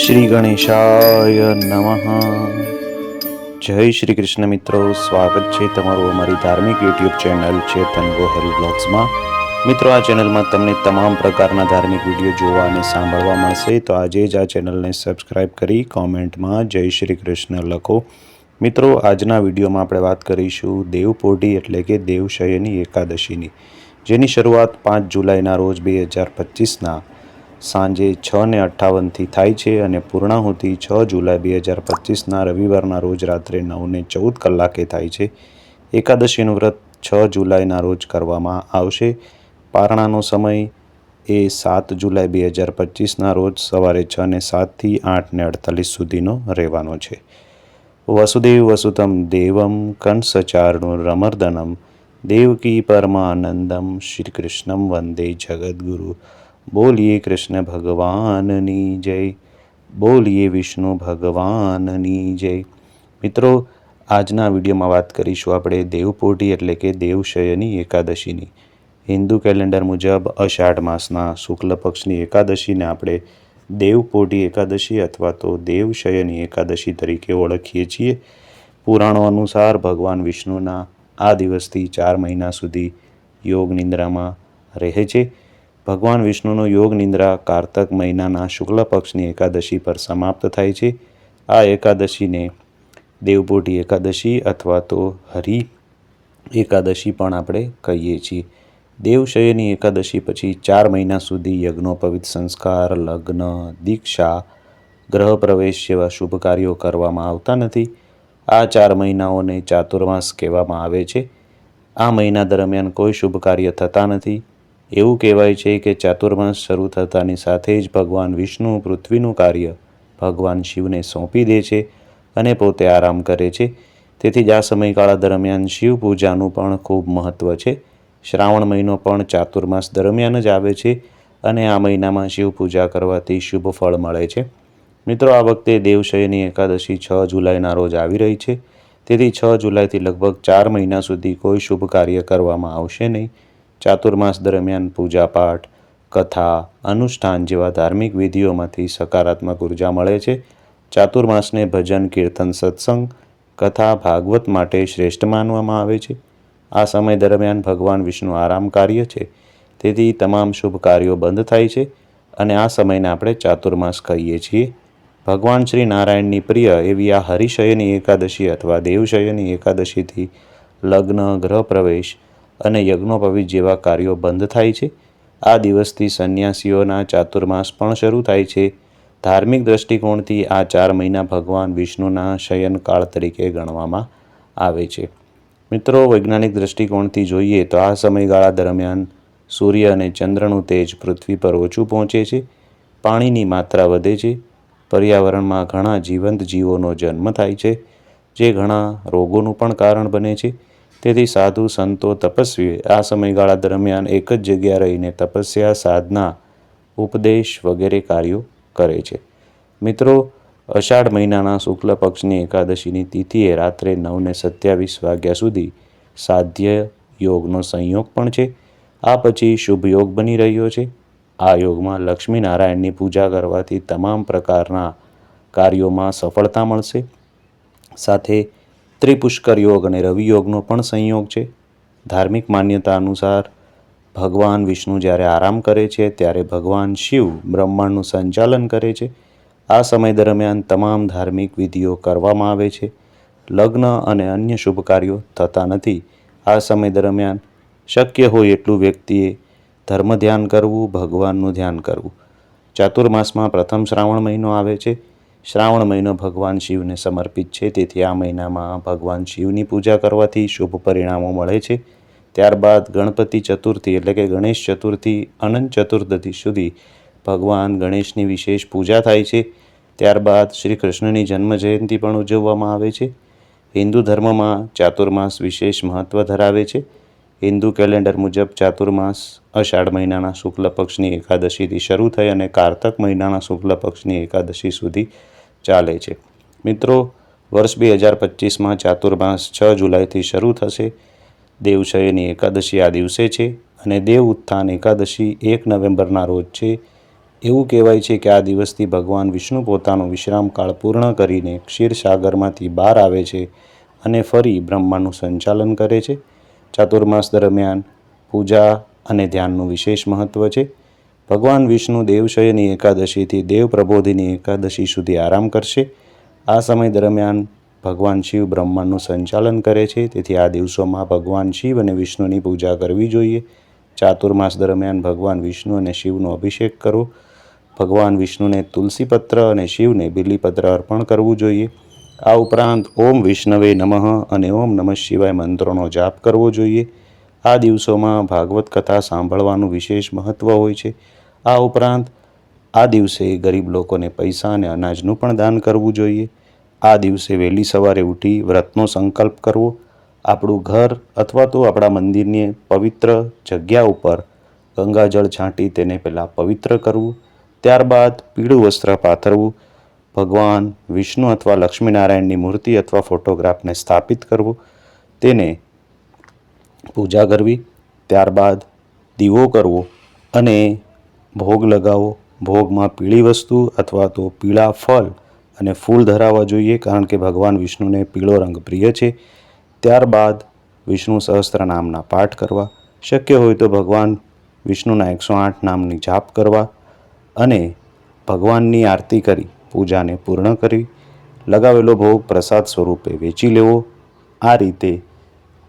શ્રી ગણેશાય નમઃ. જય શ્રી કૃષ્ણ મિત્રો, સ્વાગત છે તમારું અમારી ધાર્મિક યુટ્યુબ ચેનલ છે તનગો હેલ બ્લોગ્સમાં મિત્રો, આ ચેનલમાં તમને તમામ પ્રકારના ધાર્મિક વીડિયો જોવા અને સાંભળવા મળશે. તો આજે જ આ ચેનલને સબસ્ક્રાઈબ કરી કોમેન્ટમાં જય શ્રી કૃષ્ણ લખો. મિત્રો, આજના વિડીયોમાં આપણે વાત કરીશું દેવપોઢી એટલે કે દેવશયની એકાદશીની. જેની શરૂઆત પાંચ જુલાઈના રોજ બે હજાર પચીસના સાંજે છ ને અઠ્ઠાવનથી થાય છે અને પૂર્ણાહુતિ છ જુલાઈ બે હજાર પચીસના રવિવારના રોજ રાત્રે નવ ને ચૌદ કલાકે થાય છે. એકાદશીનું વ્રત છ જુલાઈના રોજ કરવામાં આવશે. પારણાનો સમય એ સાત જુલાઈ બે હજાર પચીસના રોજ સવારે છ ને સાતથી આઠ ને અડતાલીસ સુધીનો રહેવાનો છે. વસુદેવ વસુતમ દેવમ કંસચારણું રમર્દનમ દેવકી પરમાનંદમ શ્રી કૃષ્ણમ વંદે જગદગુરુ. બોલીએ કૃષ્ણ ભગવાનની જય. બોલીએ વિષ્ણુ ભગવાનની જય. મિત્રો, આજના વિડીયોમાં વાત કરીશું આપણે દેવપોટી એટલે કે દેવશયની એકાદશીની. હિન્દુ કેલેન્ડર મુજબ અષાઢ માસના શુક્લ પક્ષની એકાદશીને આપણે દેવપોટી એકાદશી અથવા તો દેવશયની એકાદશી તરીકે ઓળખીએ છીએ. પુરાણો અનુસાર ભગવાન વિષ્ણુના આ દિવસથી ચાર મહિના સુધી યોગ નિંદ્રામાં રહે છે. ભગવાન વિષ્ણુનો યોગ નિંદ્રા કારતક મહિનાના શુક્લ પક્ષની એકાદશી પર સમાપ્ત થાય છે. આ એકાદશીને દેવપોટી એકાદશી અથવા તો હરિ એકાદશી પણ આપણે કહીએ છીએ. દેવશયની એકાદશી પછી ચાર મહિના સુધી યજ્ઞોપવિત સંસ્કાર, લગ્ન, દીક્ષા, ગ્રહ પ્રવેશ જેવા શુભ કાર્યો કરવામાં આવતા નથી. આ ચાર મહિનાઓને ચાતુર્માસ કહેવામાં આવે છે. આ મહિના દરમિયાન કોઈ શુભ કાર્ય થતા નથી. એવું કહેવાય છે કે ચાતુર્માસ શરૂ થતાની સાથે જ ભગવાન વિષ્ણુ પૃથ્વીનું કાર્ય ભગવાન શિવને સોંપી દે છે અને પોતે આરામ કરે છે. તેથી જ આ સમયગાળા દરમિયાન શિવ પૂજાનું પણ ખૂબ મહત્ત્વ છે. શ્રાવણ મહિનો પણ ચાતુર્માસ દરમિયાન જ આવે છે અને આ મહિનામાં શિવ પૂજા કરવાથી શુભ ફળ મળે છે. મિત્રો, આ વખતે દેવશયની એકાદશી છ જુલાઈના રોજ આવી રહી છે. તેથી છ જુલાઈથી લગભગ ચાર મહિના સુધી કોઈ શુભ કાર્ય કરવામાં આવશે નહીં. ચાતુર્માસ દરમિયાન પૂજાપાઠ, કથા, અનુષ્ઠાન જેવા ધાર્મિક વિધિઓમાંથી સકારાત્મક ઊર્જા મળે છે. ચાતુર્માસને ભજન, કીર્તન, સત્સંગ, કથા, ભાગવત માટે શ્રેષ્ઠ માનવામાં આવે છે. આ સમય દરમિયાન ભગવાન વિષ્ણુ આરામ કાર્ય છે. તેથી તમામ શુભ કાર્યો બંધ થાય છે અને આ સમયને આપણે ચાતુર્માસ કહીએ છીએ. ભગવાન શ્રી નારાયણની પ્રિય એવી આ હરિશયની એકાદશી અથવા દેવશયની એકાદશીથી લગ્ન ગ્રહ પ્રવેશ અને યજ્ઞોપવિત જેવા કાર્યો બંધ થાય છે. આ દિવસથી સંન્યાસીઓના ચાતુર્માસ પણ શરૂ થાય છે. ધાર્મિક દ્રષ્ટિકોણથી આ ચાર મહિના ભગવાન વિષ્ણુના શયનકાળ તરીકે ગણવામાં આવે છે. મિત્રો, વૈજ્ઞાનિક દ્રષ્ટિકોણથી જોઈએ તો આ સમયગાળા દરમિયાન સૂર્ય અને ચંદ્રનું તેજ પૃથ્વી પર ઓછું પહોંચે છે. પાણીની માત્રા વધે છે. પર્યાવરણમાં ઘણા જીવંત જીવોનો જન્મ થાય છે, જે ઘણા રોગોનું પણ કારણ બને છે. તેથી સાધુ સંતો તપસ્વીએ આ સમયગાળા દરમિયાન એક જ જગ્યા રહીને તપસ્યા, સાધના, ઉપદેશ વગેરે કાર્યો કરે છે. મિત્રો, અષાઢ મહિનાના શુક્લ પક્ષની એકાદશીની તિથિએ રાત્રે નવને સત્યાવીસ વાગ્યા સુધી સાધ્ય યોગનો સંયોગ પણ છે. આ પછી શુભ યોગ બની રહ્યો છે. આ યોગમાં લક્ષ્મીનારાયણની પૂજા કરવાથી તમામ પ્રકારના કાર્યોમાં સફળતા મળશે. સાથે ત્રિપુષ્કર યોગ અને રવિ યોગનો પણ સંયોગ છે. ધાર્મિક માન્યતા અનુસાર ભગવાન વિષ્ણુ જ્યારે આરામ કરે છે, ત્યારે ભગવાન શિવ બ્રહ્માંડનું સંચાલન કરે છે. આ સમય દરમિયાન તમામ ધાર્મિક વિધિઓ કરવામાં આવે છે. લગ્ન અને અન્ય શુભ કાર્યો થતા નથી. આ સમય દરમિયાન શક્ય હોય એટલું વ્યક્તિએ ધર્મ ધ્યાન કરવું, ભગવાનનું ધ્યાન કરવું. ચાતુર્માસમાં પ્રથમ શ્રાવણ મહિનો આવે છે. શ્રાવણ મહિનો ભગવાન શિવને સમર્પિત છે. તેથી આ મહિનામાં ભગવાન શિવની પૂજા કરવાથી શુભ પરિણામો મળે છે. ત્યારબાદ ગણપતિ ચતુર્થી એટલે કે ગણેશ ચતુર્થી, અનંત ચતુર્દશી સુધી ભગવાન ગણેશની વિશેષ પૂજા થાય છે. ત્યારબાદ શ્રી કૃષ્ણની જન્મ જયંતિ પણ ઉજવવામાં આવે છે. હિન્દુ ધર્મમાં ચાતુર્માસ વિશેષ મહત્ત્વ ધરાવે છે. હિન્દુ કેલેન્ડર મુજબ ચાતુર્માસ અષાઢ મહિનાના શુક્લ પક્ષની એકાદશીથી શરૂ થઈ અને કારતક મહિનાના શુક્લ પક્ષની એકાદશી સુધી ચાલે છે. મિત્રો, વર્ષ બે હજાર પચીસમાં ચાતુર્માસ છ જુલાઈથી શરૂ થશે. દેવશયની એકાદશી આ દિવસે છે અને દેવ ઉત્થાન એકાદશી એક નવેમ્બરના રોજ છે. એવું કહેવાય છે કે આ દિવસથી ભગવાન વિષ્ણુ પોતાનો વિશ્રામકાળ પૂર્ણ કરીને ક્ષીરસાગરમાંથી બહાર આવે છે અને ફરી બ્રહ્માનું સંચાલન કરે છે. ચાતુર્માસ દરમિયાન પૂજા અને ધ્યાનનું વિશેષ મહત્ત્વ છે. ભગવાન વિષ્ણુ દેવશયની એકાદશીથી દેવ પ્રબોધિની એકાદશી સુધી આરામ કરશે. આ સમય દરમિયાન ભગવાન શિવ બ્રહ્માંડનું સંચાલન કરે છે. તેથી આ દિવસોમાં ભગવાન શિવ અને વિષ્ણુની પૂજા કરવી જોઈએ. ચાતુર્માસ દરમિયાન ભગવાન વિષ્ણુ અને શિવનો અભિષેક કરો ભગવાન વિષ્ણુને તુલસીપત્ર અને શિવને બિલીપત્ર અર્પણ કરવું જોઈએ. આ ઉપરાંત ઓમ વિષ્ણવે નમઃ અને ઓમ નમઃ શિવાય મંત્રોનો જાપ કરવો જોઈએ. આ દિવસોમાં ભાગવત કથા સાંભળવાનું વિશેષ મહત્ત્વ હોય છે. આ ઉપરાંત આ દિવસે ગરીબ લોકોને પૈસા અને અનાજનું પણ દાન કરવું જોઈએ. આ દિવસે વહેલી સવારે ઉઠી વ્રતનો સંકલ્પ કરવો. આપણું ઘર અથવા તો આપણા મંદિરની પવિત્ર જગ્યા ઉપર ગંગાજળ છાંટી તેને પહેલાં પવિત્ર કરવું. ત્યારબાદ પીળું વસ્ત્ર પાથરવું. ભગવાન, વિષ્ણુ અથવા લક્ષ્મીનારાયણની મૂર્તિ અથવા ફોટોગ્રાફને સ્થાપિત કરવું, તેને પૂજા કરવી, ત્યારબાદ દીવો કરવો અને ભોગ લગાવો ભોગમાં પીળી વસ્તુ અથવા તો પીળા ફળ અને ફૂલ ધરાવવા જોઈએ કારણ કે ભગવાન વિષ્ણુને પીળો રંગ પ્રિય છે. ત્યારબાદ વિષ્ણુ સહસ્ત્ર નામના પાઠ કરવા. શક્ય હોય તો ભગવાન વિષ્ણુના એકસો આઠ નામની જાપ કરવા અને ભગવાનની આરતી કરી. પૂજાને પૂર્ણ કરી લગાવેલો ભોગ પ્રસાદ સ્વરૂપે વેચી લેવો. આ રીતે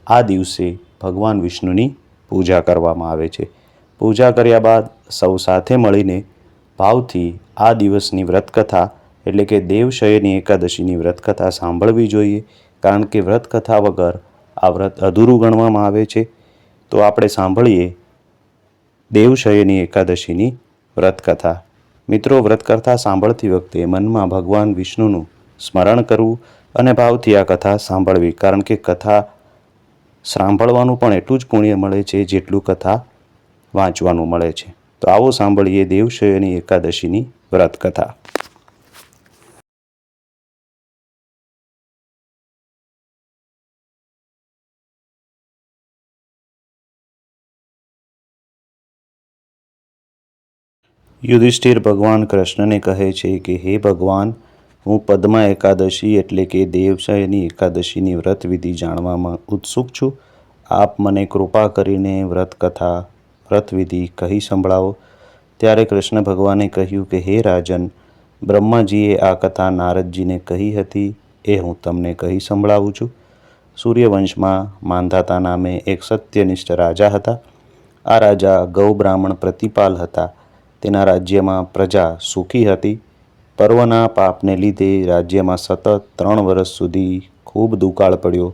આ દિવસે ભગવાન વિષ્ણુની પૂજા કરવામાં આવે છે. પૂજા કર્યા બાદ સૌ સાથે મળીને ભાવથી આ દિવસની વ્રતકથા, એટલે કે દેવશયની એકાદશીની વ્રતકથા સાંભળવી જોઈએ, કારણ કે વ્રતકથા વગર આ વ્રત અધૂરું ગણવામાં આવે છે. તો આપણે સાંભળીએ દેવશયની એકાદશીની વ્રતકથા. મિત્રો વ્રતકથા સાંભળતી વખતે મનમાં ભગવાન વિષ્ણુનું સ્મરણ કરવું અને ભાવથી આ કથા સાંભળવી. કારણ કે કથા સાંભળવાનું પણ એટલું જ પુણ્ય મળે છે, જેટલું કથા વાંચવાનું મળે છે. તો આવો સાંભળીએ દેવશયની એકાદશીની વ્રતકથા. યુધિષ્ઠિર ભગવાન કૃષ્ણને કહે છે કે, હે ભગવાન, હું પદ્મા એકાદશી એટલે કે દેવશયની એકાદશીની વ્રત વિધિ જાણવામાં ઉત્સુક છું. આપ મને કૃપા કરીને વ્રતકથા વ્રતવિધિ કહી સંભળાવો. ત્યારે કૃષ્ણ ભગવાને કહ્યું કે, હે રાજન, બ્રહ્માજીએ આ કથા નારદજીને કહી હતી, એ હું તમને કહી સંભળાવું છું. સૂર્યવંશમાં માંધાતા નામે એક સત્યનિષ્ઠ રાજા હતા. આ રાજા ગૌ બ્રાહ્મણ પ્રતિપાલ હતા. તેના રાજ્યમાં પ્રજા સુખી હતી. પર્વના પાપને લીધે રાજ્યમાં સતત ત્રણ વર્ષ સુધી ખૂબ દુકાળ પડ્યો.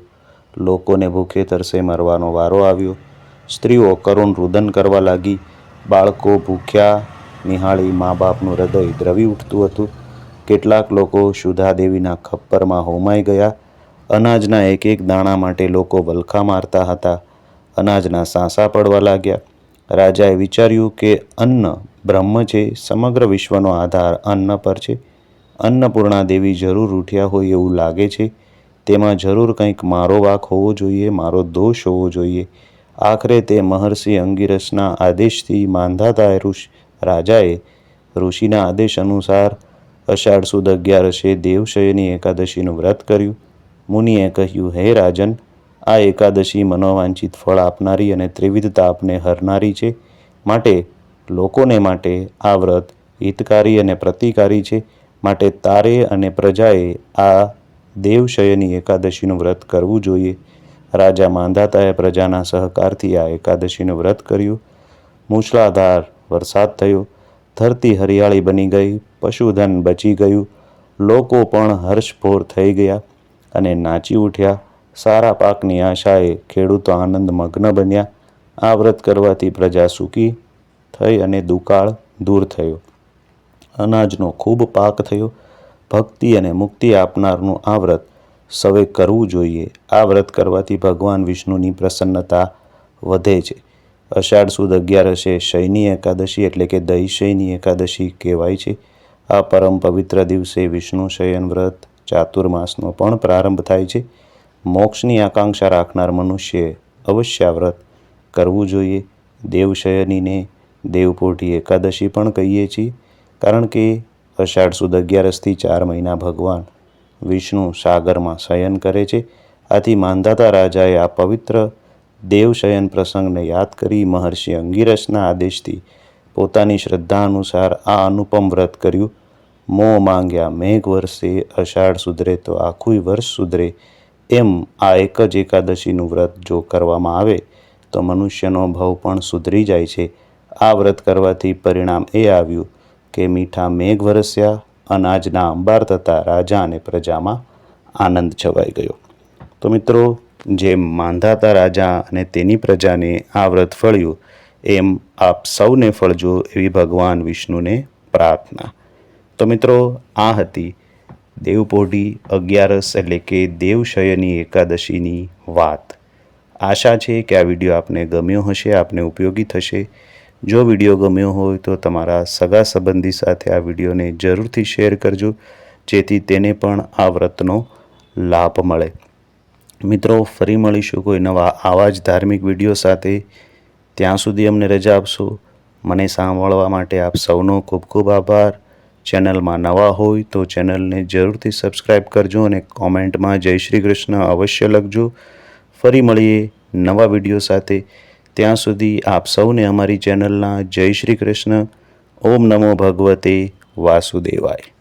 લોકોને ભૂખે તરસે મરવાનો વારો આવ્યો. સ્ત્રીઓ કરુણ રુદન કરવા લાગી. બાળકો ભૂખ્યા નિહાળી મા બાપનું હૃદય દ્રવી ઉઠતું હતું. કેટલાક લોકો સુધાદેવીના ખપ્પરમાં હોમાઈ ગયા. અનાજના એક એક દાણા માટે લોકો વલખા મારતા હતા. અનાજના સાંસા પડવા લાગ્યા. રાજાએ વિચાર્યું કે અન્ન બ્રહ્મ છે, સમગ્ર વિશ્વનો આધાર અન્ન પર છે. અન્નપૂર્ણા દેવી જરૂર ઉઠ્યા હોય એવું લાગે છે. તેમાં જરૂર કંઈક મારો વાક હોવો જોઈએ, મારો દોષ હોવો જોઈએ. આખરે તે મહર્ષિ અંગિરસના આદેશથી માંધાતા ઋષ રાજાએ ઋષિના આદેશ અનુસાર અષાઢ સુદ અગિયારસે દેવશયની એકાદશીનું વ્રત કર્યું. મુનિએ કહ્યું, હે રાજન, આ એકાદશી મનોવાંછિત ફળ આપનારી અને ત્રિવિધ તાપને હરનારી છે. માટે લોકોને માટે આ વ્રત હિતકારી અને પ્રતિકારી છે. માટે તારે અને પ્રજાએ આ દેવશયની એકાદશીનું વ્રત કરવું જોઈએ. રાજા માંધાતાએ પ્રજાના સહકારથી આ એકાદશીનું વ્રત કર્યું. મૂછલાધાર વરસાદ થયો. ધરતી હરિયાળી બની ગઈ. પશુધન બચી ગયું. લોકો પણ હર્ષભોર થઈ ગયા અને નાચી ઉઠ્યા. સારા પાકની આશાએ ખેડૂતો આનંદ મગ્ન બન્યા. આ વ્રત કરવાથી પ્રજા સુખી થઈ અને દુકાળ દૂર થયો. અનાજનો ખૂબ પાક થયો. ભક્તિ અને મુક્તિ આપનારનું આ વ્રત સવે કરવું જોઈએ. આ વ્રત કરવાથી ભગવાન વિષ્ણુની પ્રસન્નતા વધે છે. અષાઢ સુદ અગિયારસે શયની એકાદશી એટલે કે દહીશયની એકાદશી કહેવાય છે. આ પરમ પવિત્ર દિવસે વિષ્ણુ શયન વ્રત ચાતુર્માસનો પણ પ્રારંભ થાય છે. મોક્ષની આકાંક્ષા રાખનાર મનુષ્યએ અવશ્ય વ્રત કરવું જોઈએ. દેવશયનીને દેવપોઢી એકાદશી પણ કહીએ છીએ, કારણ કે અષાઢ સુદ અગિયારસથી ચાર મહિના ભગવાન વિષ્ણુ સાગરમાં શયન કરે છે. આથી માંધાતા રાજાએ આ પવિત્ર દેવશયન પ્રસંગને યાદ કરી મહર્ષિ અંગિરસના આદેશથી પોતાની શ્રદ્ધા અનુસાર આ અનુપમ વ્રત કર્યું. મો માંગ્યા, મેઘ વર્ષે અષાઢ સુધરે તો આખું વર્ષ સુધરે. એમ આ એક જ એકાદશીનું વ્રત જો કરવામાં આવે, તો મનુષ્યનો ભવ પણ સુધરી જાય છે. આ વ્રત કરવાથી પરિણામ એ આવ્યું કે મીઠા મેઘ વરસ્યા, અનાજના અંબાર થતાં રાજા અને પ્રજામાં આનંદ છવાઈ ગયો. તો મિત્રો, જેમ માંધાતા રાજા અને તેની પ્રજાને આ વ્રત ફળ્યું, એમ આપ સૌને ફળજો એવી ભગવાન વિષ્ણુને પ્રાર્થના. તો મિત્રો, આ હતી દેવપોઢી અગિયારસ એટલે કે દેવશયની એકાદશીની વાત. આશા છે કે આ વીડિયો આપને ગમ્યો હશે, આપને ઉપયોગી થશે. જો વીડિયો ગમ્યો હોય તો તમારા સગા સંબંધી સાથે આ વિડીયોને જરૂરથી શેર કરજો, જેથી તેને પણ આ વ્રતનો લાભ મળે. મિત્રો, ફરી મળીશું કોઈ નવા આવા જ ધાર્મિક વીડિયો સાથે. ત્યાં સુધી અમને રજા આપશો. મને સાંભળવા માટે આપ સૌનો ખૂબ ખૂબ આભાર. ચેનલમાં નવા હોય તો ચેનલને જરૂરથી સબસ્ક્રાઈબ કરજો અને કોમેન્ટમાં જય શ્રી કૃષ્ણ અવશ્ય લખજો. ફરી મળીએ નવા વીડિયો સાથે. ત્યાં સુધી આપ સૌને અમારી ચેનલના જય શ્રી કૃષ્ણ. ઓમ નમો ભગવતે વાસુદેવાય.